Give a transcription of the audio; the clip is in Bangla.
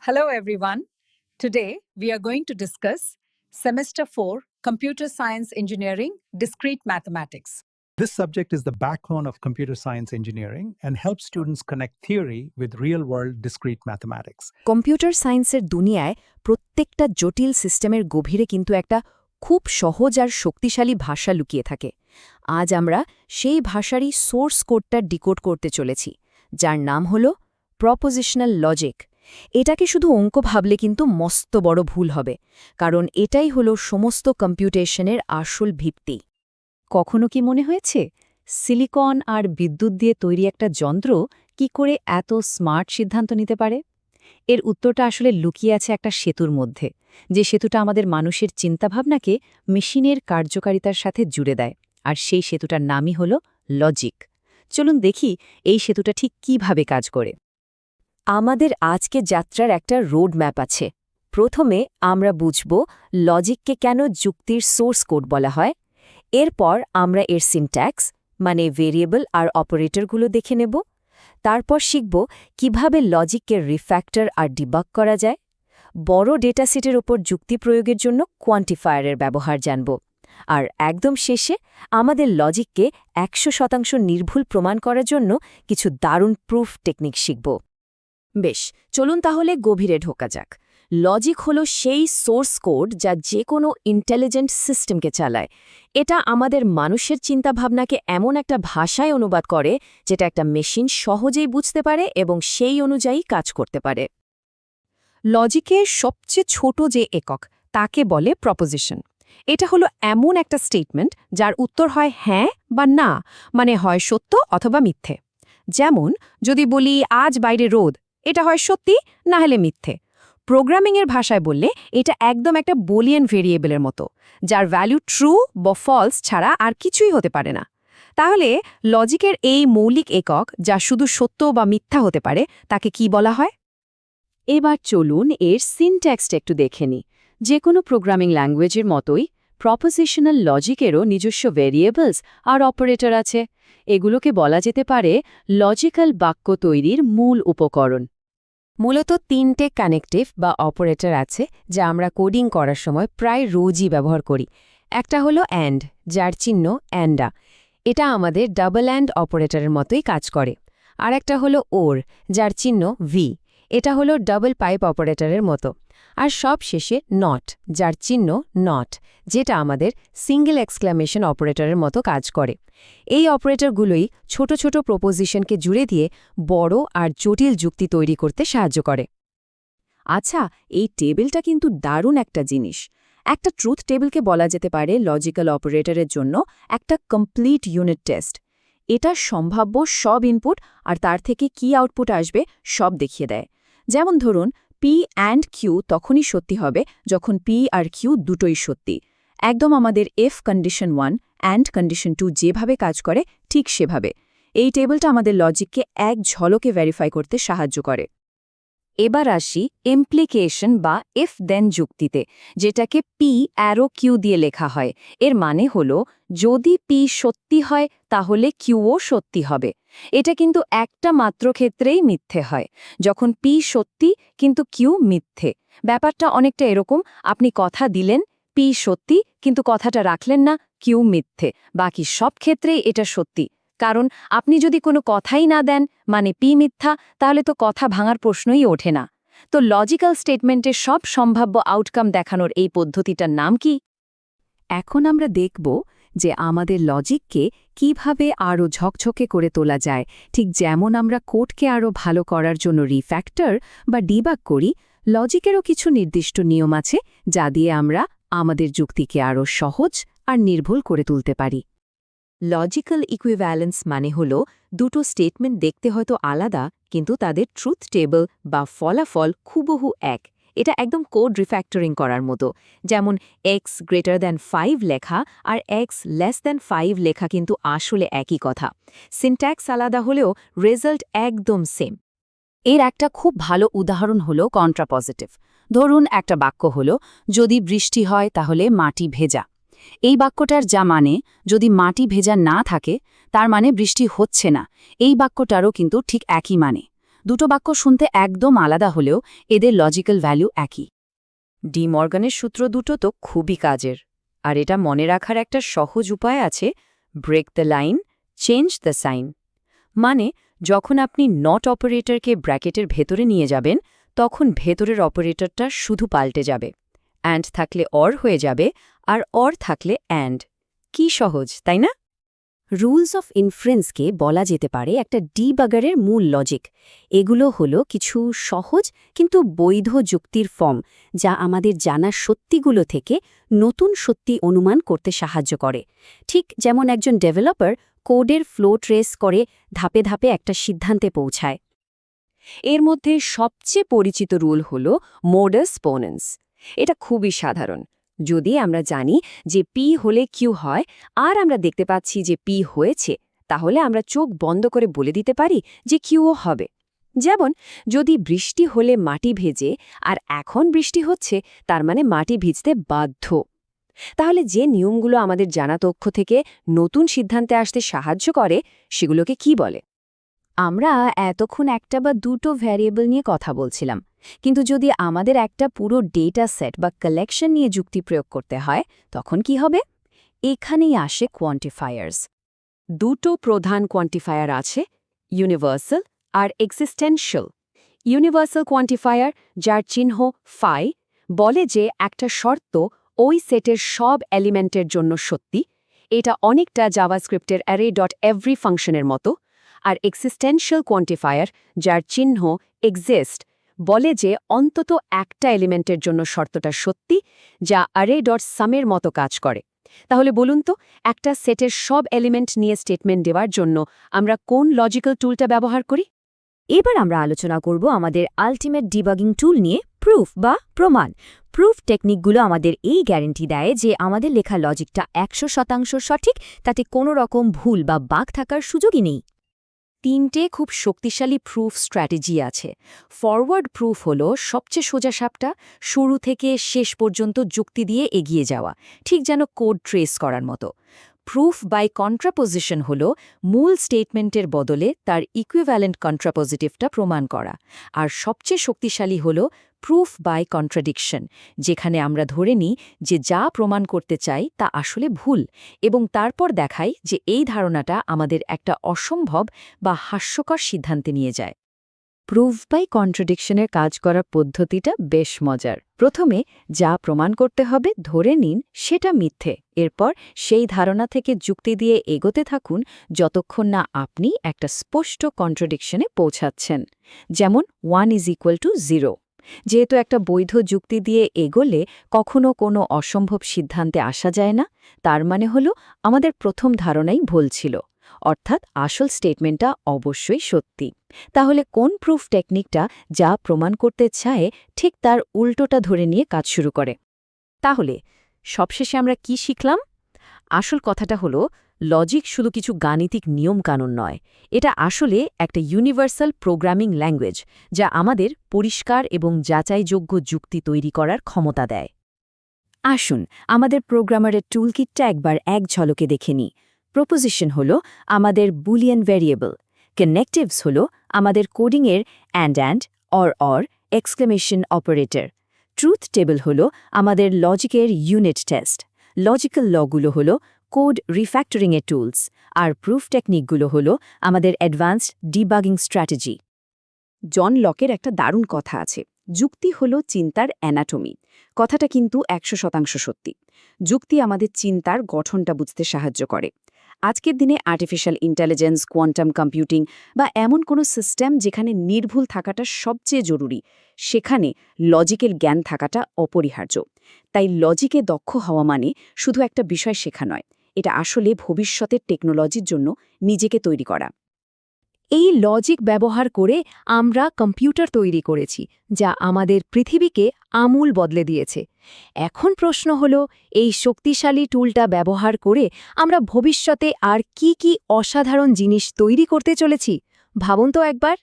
Hello, everyone. Today, we are going to discuss Semester 4 Computer Science Engineering Discrete Mathematics. This subject is the backbone of computer science engineering and helps students connect theory with real world discrete mathematics. Computer সায়েন্সের দুনিয়ায় প্রত্যেকটা জটিল সিস্টেমের গভীরে কিন্তু একটা খুব সহজ আর শক্তিশালী ভাষা লুকিয়ে থাকে আজ আমরা সেই ভাষারই সোর্স কোডটা ডিকোড করতে চলেছি যার নাম হল প্রপোজিশনাল লজিক এটাকে শুধু অঙ্ক ভাবলে কিন্তু মস্ত বড় ভুল হবে, কারণ এটাই হলো সমস্ত কম্পিউটেশনের আসল ভিত্তি। কখনো কি মনে হয়েছে, সিলিকন আর বিদ্যুৎ দিয়ে তৈরি একটা যন্ত্র কি করে এত স্মার্ট সিদ্ধান্ত নিতে পারে? এর উত্তরটা আসলে লুকিয়ে আছে একটা সেতুর মধ্যে, যে সেতুটা আমাদের মানুষের চিন্তাভাবনাকে মেশিনের কার্যকারিতার সাথে জুড়ে দেয়, আর সেই সেতুটার নামই হল লজিক। চলুন দেখি এই সেতুটা ঠিক কীভাবে কাজ করে। আমাদের আজকে যাত্রার একটা রোড ম্যাপ আছে। প্রথমে আমরা বুঝব লজিককে কেন যুক্তির সোর্স কোড বলা হয়। এরপর আমরা এর সিনট্যাক্স মানে ভেরিয়েবল আর অপারেটরগুলো দেখে নেব। তারপর শিখব কীভাবে লজিককে রিফ্যাক্টর আর ডিবাগ করা যায়। বড় ডেটাসেটের ওপর যুক্তি প্রয়োগের জন্য কোয়ান্টিফায়ারের ব্যবহার জানব। আর একদম শেষে আমাদের লজিককে একশো শতাংশ নির্ভুল প্রমাণ করার জন্য কিছু দারুণ প্রুফ টেকনিক শিখব। বেশ, চলুন তাহলে গভীরে ঢোকা যাক। লজিক হল সেই সোর্স কোড যা যে কোনো ইন্টেলিজেন্ট সিস্টেমকে চালায়। এটা আমাদের মানুষের চিন্তাভাবনাকে এমন একটা ভাষায় অনুবাদ করে, যেটা একটা মেশিন সহজেই বুঝতে পারে এবং সেই অনুযায়ী কাজ করতে পারে। লজিকের সবচেয়ে ছোট যে একক, তাকে বলে প্রপোজিশন এটা হলো এমন একটা স্টেটমেন্ট যার উত্তর হয় হ্যাঁ বা না মানে হয় সত্য অথবা মিথ্যে। যেমন, যদি বলি আজ বাইরে রোদ এটা হয় সত্যি না হলে মিথ্যে। প্রোগ্রামিংয়ের ভাষায় বললে এটা একদম একটা বলিয়ান ভেরিয়েবলের মতো, যার ভ্যালু ট্রু বা ফলস ছাড়া আর কিছুই হতে পারে না। তাহলে লজিকের এই মৌলিক একক, যা শুধু সত্য বা মিথ্যা হতে পারে, তাকে কি বলা হয়? এবার চলুন এর সিনট্যাক্সটা একটু দেখে নিই। যে কোনো প্রোগ্রামিং ল্যাঙ্গুয়েজের মতোই প্রপোজিশনাল লজিকেরও নিজস্ব ভেরিয়েবলস আর অপারেটর আছে। এগুলোকে বলা যেতে পারে লজিক্যাল বাক্য তৈরির মূল উপকরণ। মূলত তিনটে কানেকটিভ বা অপারেটর আছে, যা আমরা কোডিং করার সময় প্রায় রোজই ব্যবহার করি। একটা হলো অ্যান্ড, যার চিহ্ন অ্যান্ডা। এটা আমাদের ডাবল অ্যান্ড অপারেটরের মতোই কাজ করে। আর একটা হলো ওর, যার চিহ্ন ভি। এটা হলো ডাবল পাইপ অপারেটরের মতো। আর সব শেষে নট যার চিহ্ন নট যেটা আমাদের সিঙ্গেল এক্সক্লামেশন অপারেটরের মতো কাজ করে। এই অপারেটরগুলোই ছোট ছোট প্রপোজিশনকে জুড়ে দিয়ে বড় আর জটিল যুক্তি তৈরি করতে সাহায্য করে। আচ্ছা এই টেবিলটা কিন্তু দারুণ একটা জিনিস। একটা ট্রুথ টেবিলকে বলা যেতে পারে লজিক্যাল অপারেটরের জন্য একটা কমপ্লিট ইউনিট টেস্ট এটা সম্ভাব্য সব ইনপুট আর তার থেকে কি আউটপুট আসবে সব দেখিয়ে দেয়। যেমন ধরুন পি অ্যান্ড কিউ তখনই সত্যি হবে যখন পি আর কিউ দুটোই সত্যি। একদম আমাদের if condition one and condition two যেভাবে কাজ করে, ঠিক সেভাবে। এই টেবিলটা আমাদের লজিককে এক ঝলকে ভেরিফাই করতে সাহায্য করে। এবার আসি ইমপ্লিকেশন বা এফ দেন যুক্তিতে, যেটাকে পি অ্যারো কিউ দিয়ে লেখা হয়। এর মানে হল যদি পি সত্যি হয়, তাহলে কিউও সত্যি হবে। এটা কিন্তু একটা মাত্র ক্ষেত্রেই মিথ্যে হয়। যখন পি সত্যি, কিন্তু কিউ মিথ্যে। ব্যাপারটা অনেকটা এরকম, আপনি কথা দিলেন পি সত্যি, কিন্তু কথাটা রাখলেন না কিউ মিথ্যে। বাকি সব ক্ষেত্রেই এটা সত্যি। কারণ আপনি যদি কোনো কথাই না দেন মানে পি মিথ্যা, তাহলে তো কথা ভাঙার প্রশ্নই ওঠে না। তো লজিক্যাল স্টেটমেন্টের সব সম্ভাব্য আউটকাম দেখানোর এই পদ্ধতিটার নাম কি? এখন আমরা দেখব যে আমাদের লজিককে কীভাবে আরও ঝকঝকে করে তোলা যায়। ঠিক যেমন আমরা কোডকে আরও ভালো করার জন্য রিফ্যাক্টর বা ডিবাক করি, লজিকেরও কিছু নির্দিষ্ট নিয়ম আছে যা দিয়ে আমরা আমাদের যুক্তিকে আরও সহজ আর নির্ভুল করে তুলতে পারি। লজিক্যাল ইকুইভ্যালেন্স মানে হল দুটো স্টেটমেন্ট দেখতে হয়তো আলাদা, কিন্তু তাদের ট্রুথ টেবল বা ফলাফল খুবহু এক। এটা একদম কোড রিফ্যাক্টরিং করার মতো। যেমন এক্স গ্রেটার দ্যান ফাইভ লেখা আর এক্স লেস দ্যান ফাইভ লেখা কিন্তু আসলে একই কথা। সিনট্যাক্স আলাদা হলেও রেজাল্ট একদম সেম এর একটা খুব ভালো উদাহরণ হল কন্ট্রাপজিটিভ ধরুন একটা বাক্য হল, যদি বৃষ্টি হয় তাহলে মাটি ভেজা। এই বাক্যটার যা মানে যদি মাটি ভেজা না থাকে, তার মানে বৃষ্টি হচ্ছে না। এই বাক্যটারও কিন্তু ঠিক একই মানে। দুটো বাক্য শুনতে একদম আলাদা হলেও এদের লজিক্যাল ভ্যালু একই। ডি মর্গানের সূত্র দুটো তো খুবই কাজের। আর এটা মনে রাখার একটা সহজ উপায় আছে break the line change the sign মানে যখন আপনি নট অপারেটরকে ব্র্যাকেটের ভেতরে নিয়ে যাবেন, তখন ভেতরের অপারেটরটা শুধু পাল্টে যাবে। অ্যান্ড থাকলে অর হয়ে যাবে, আর অর থাকলে অ্যান্ড কি সহজ, তাই না? রুলস অফ ইনফ্রেন্সকে বলা যেতে পারে একটা ডিবাগারের মূল লজিক। এগুলো হলো কিছু সহজ কিন্তু বৈধ যুক্তির ফর্ম, যা আমাদের জানা সত্যিগুলো থেকে নতুন সত্যি অনুমান করতে সাহায্য করে। ঠিক যেমন একজন ডেভেলপার কোডের ফ্লো ট্রেস করে ধাপে ধাপে একটা সিদ্ধান্তে পৌঁছায়। এর মধ্যে সবচেয়ে পরিচিত রুল হল মোডাস পোনেন্স এটা খুবই সাধারণ। যদি আমরা জানি যে পি হলে কিউ হয়, আর আমরা দেখতে পাচ্ছি যে পি হয়েছে, তাহলে আমরা চোখ বন্ধ করে বলে দিতে পারি যে কিউও হবে। যেমন, যদি বৃষ্টি হলে মাটি ভেজে, আর এখন বৃষ্টি হচ্ছে, তার মানে মাটি ভিজতে বাধ্য। তাহলে যে নিয়মগুলো আমাদের জানা তথ্য থেকে নতুন সিদ্ধান্তে আসতে সাহায্য করে, সেগুলোকে কি বলে? আমরা এতক্ষণ একটা বা দুটো ভ্যারিয়েবল নিয়ে কথা বলছিলাম। কিন্তু যদি আমাদের একটা পুরো ডেটা সেট বা কালেকশন নিয়ে যুক্তি প্রয়োগ করতে হয়, তখন কি হবে? এখানেই আসে কোয়ান্টিফায়ার্স দুটো প্রধান কোয়ান্টিফায়ার আছে ইউনিভার্সাল আর এক্সিস্টেনশিয়াল ইউনিভার্সাল কোয়ান্টিফায়ার যার চিহ্ন ফাই বলে যে একটা শর্ত ওই সেটের সব এলিমেন্টের জন্য সত্যি। এটা অনেকটা জাভাস্ক্রিপ্টের অ্যারে ডট এভরি ফাংশনের মতো। আর এক্সিস্টেনশিয়াল কোয়ান্টিফায়ার যার চিহ্ন এক্সিস্ট বলে যে অন্তত একটা এলিমেন্টের জন্য শর্তটা সত্যি, যা আরে ডট সামের মতো কাজ করে। তাহলে বলুন তো, একটা সেটের সব এলিমেন্ট নিয়ে স্টেটমেন্ট দেওয়ার জন্য আমরা কোন লজিক্যাল টুলটা ব্যবহার করি? এবার আমরা আলোচনা করব আমাদের আলটিমেট ডিবাগিং টুল নিয়ে প্রুফ বা প্রমাণ। প্রুফ টেকনিকগুলো আমাদের এই গ্যারেন্টি দেয় যে আমাদের লেখা লজিকটা একশো শতাংশ সঠিক, তাতে কোনো রকম ভুল বা বাগ থাকার সুযোগই নেই। তিনটে খুব শক্তিশালী প্রুফ স্ট্র্যাটেজি আছে। ফরওয়ার্ড প্রুফ হলো সবচেয়ে সোজা সাপটা শুরু থেকে শেষ পর্যন্ত যুক্তি দিয়ে এগিয়ে যাওয়া, ঠিক যেন কোড ট্রেস করার মতো। প্রুফ বাই কন্ট্রাপোজিশন হল মূল স্টেটমেন্টের বদলে তার ইকুইভ্যালেন্ট কন্ট্রাপোজিটিভটা প্রমাণ করা। আর সবচেয়ে শক্তিশালী হল প্রুফ বাই কন্ট্রাডিকশন যেখানে আমরা ধরে নিই যে যা প্রমাণ করতে চাই তা আসলে ভুল এবং তারপর দেখাই যে এই ধারণাটা আমাদের একটা অসম্ভব বা হাস্যকর সিদ্ধান্তে নিয়ে যায়। প্রুফ বাই কন্ট্রাডিকশনের কাজ করার পদ্ধতিটা বেশ মজার। প্রথমে যা প্রমাণ করতে হবে, ধরে নিন সেটা মিথ্যে। এরপর সেই ধারণা থেকে যুক্তি দিয়ে এগোতে থাকুন যতক্ষণ না আপনি একটা স্পষ্ট কন্ট্রাডিকশনে পৌঁছাচ্ছেন। যেমন one is equal to zero যেহেতু একটা বৈধ যুক্তি দিয়ে এগোলে কখনো কোনো অসম্ভব সিদ্ধান্তে আসা যায় না, তার মানে হল আমাদের প্রথম ধারণাই ভুল ছিল। অর্থাৎ আসল স্টেটমেন্টটা অবশ্যই সত্যি। তাহলে কোন প্রুফ টেকনিকটা যা প্রমাণ করতে চায়, ঠিক তার উল্টোটা ধরে নিয়ে কাজ শুরু করে? তাহলে, সবশেষে আমরা কি শিখলাম? আসল কথাটা হলো লজিক শুধু কিছু গাণিতিক নিয়মকানুন নয়, এটা আসলে একটা ইউনিভার্সাল প্রোগ্রামিং ল্যাঙ্গুয়েজ যা আমাদের পরিষ্কার এবং যাচাইযোগ্য যুক্তি তৈরি করার ক্ষমতা দেয়। আসুন, আমাদের প্রোগ্রামারের টুলকিটটা একবার এক ঝলকে দেখে নিই। প্রপোজিশন হল আমাদের বুলিয়ান ভ্যারিয়েবল। কানেকটিভস হল আমাদের কোডিংয়ের and and or or exclamation operator truth table হল আমাদের লজিকের ইউনিট টেস্ট লজিক্যাল লগুলো হল কোড রিফ্যাক্টরিংয়ের টুলস আর প্রুফ টেকনিকগুলো হল আমাদের অ্যাডভান্সড ডিবাগিং স্ট্র্যাটেজি জন লকের একটা দারুণ কথা আছে। যুক্তি হল চিন্তার অ্যানাটমি কথাটা কিন্তু একশো শতাংশ সত্যি। যুক্তি আমাদের চিন্তার গঠনটা বুঝতে সাহায্য করে। আজকের দিনে আর্টিফিশিয়াল ইন্টেলিজেন্স কোয়ান্টাম কম্পিউটিং বা এমন কোনো সিস্টেম যেখানে নির্ভুল থাকাটা সবচেয়ে জরুরি, সেখানে লজিকের জ্ঞান থাকাটা অপরিহার্য। তাই লজিকে দক্ষ হওয়া মানে শুধু একটা বিষয় শেখা নয়, এটা আসলে ভবিষ্যতের টেকনোলজির জন্য নিজেকে তৈরি করা। এই লজিক ব্যবহার করে আমরা কম্পিউটার তৈরি করেছি, যা আমাদের পৃথিবীকে আমূল বদলে দিয়েছে। এখন প্রশ্ন হল, এই শক্তিশালী টুলটা ব্যবহার করে আমরা ভবিষ্যতে আর কি কি অসাধারণ জিনিস তৈরি করতে চলেছি? ভাবুন তো একবার।